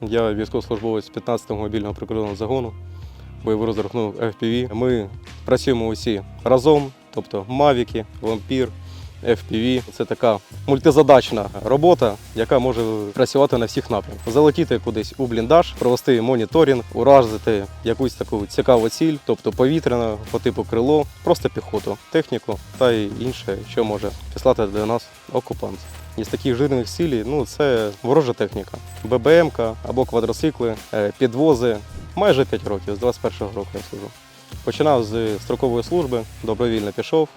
Я військовослужбовець 15-го мобільного прикордонного загону, бойовий розрахунок FPV. Ми працюємо усі разом, тобто Мавіки, Вампір, FPV. Це така мультизадачна робота, яка може працювати на всіх напрямках. Залетіти кудись у бліндаж, провести моніторинг, уразити якусь таку цікаву ціль, тобто повітряна по типу крило, просто піхоту, техніку та й інше, що може прислати до нас окупант. Із таких жирних цілей ну, це ворожа техніка, ББМ або квадроцикли, е, підвози. Майже 5 років, з 21-го року я служу. Починав з строкової служби, добровільно пішов,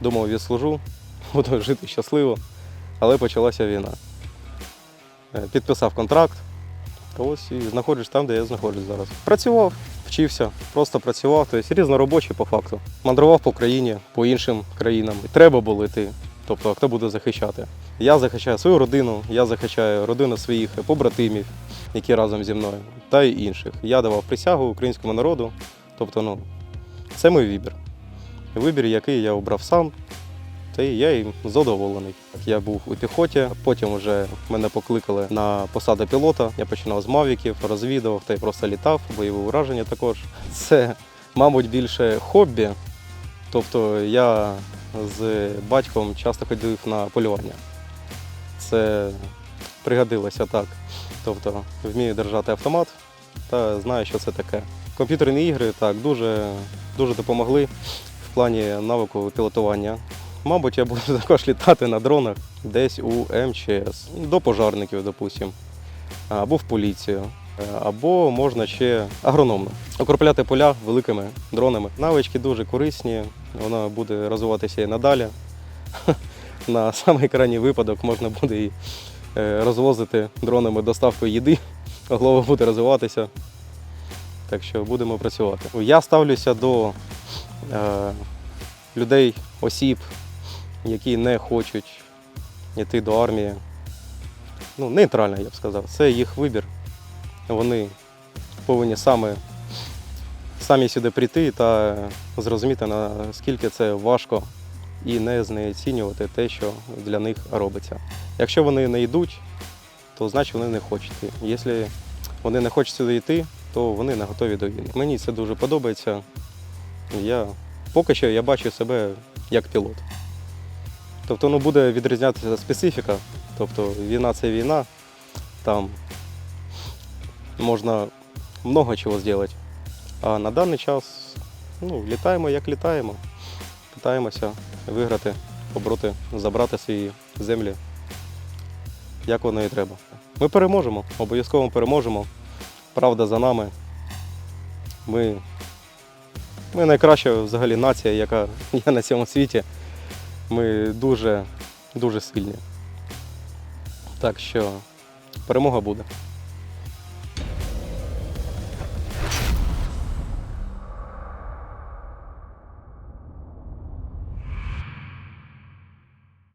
думав, відслужу, буду жити щасливо, але почалася війна. Е, Підписав контракт, та ось і знаходжусь там, де я знаходжусь зараз. Працював, вчився, просто працював, тобто різноробочий по факту. Мандрував по країні, по іншим країнам. Треба було йти. Тобто, хто буде захищати? Я захищаю свою родину, я захищаю родину своїх побратимів, які разом зі мною, та й інших. Я давав присягу українському народу. Тобто, ну, це мій вибір. Вибір, який я обрав сам, та й я їм задоволений. Я був у піхоті, потім вже мене покликали на посаду пілота. Я починав з мавіків, розвідував та й просто літав, бойове ураження також. Це, мабуть, більше хобі. Тобто я з батьком часто ходив на полювання. Це пригодилося так. Тобто вмію держати автомат та знаю, що це таке. Комп'ютерні ігри так дуже, дуже допомогли в плані навику пілотування. Мабуть, я буду також літати на дронах десь у МЧС, до пожарників, допустимо, або в поліцію, е, або можна ще агрономно. Окропляти поля великими дронами. Навички дуже корисні, вона буде розвиватися і надалі. На самий крайній випадок можна буде і е, розвозити дронами доставку їди, голова буде розвиватися. Так що будемо працювати. Я ставлюся до е, людей, осіб, які не хочуть йти до армії. Ну, нейтрально, я б сказав. Це їх вибір. Вони повинні саме, самі сюди прийти та зрозуміти, наскільки це важко і не знецінювати те, що для них робиться. Якщо вони не йдуть, то значить вони не хочуть. Якщо вони не хочуть сюди йти, то вони не готові до війни. Мені це дуже подобається. Я поки що я бачу себе як пілот. Тобто ну, буде відрізнятися специфіка. Тобто війна це війна, там можна много чого зробити. А на даний час ну, літаємо як літаємо. Питаємося виграти, побороти, забрати свої землі, як воно і треба. Ми переможемо, обов'язково переможемо. Правда за нами. Ми, ми найкраща взагалі нація, яка є на цьому світі. Ми дуже, дуже сильні. Так що перемога буде.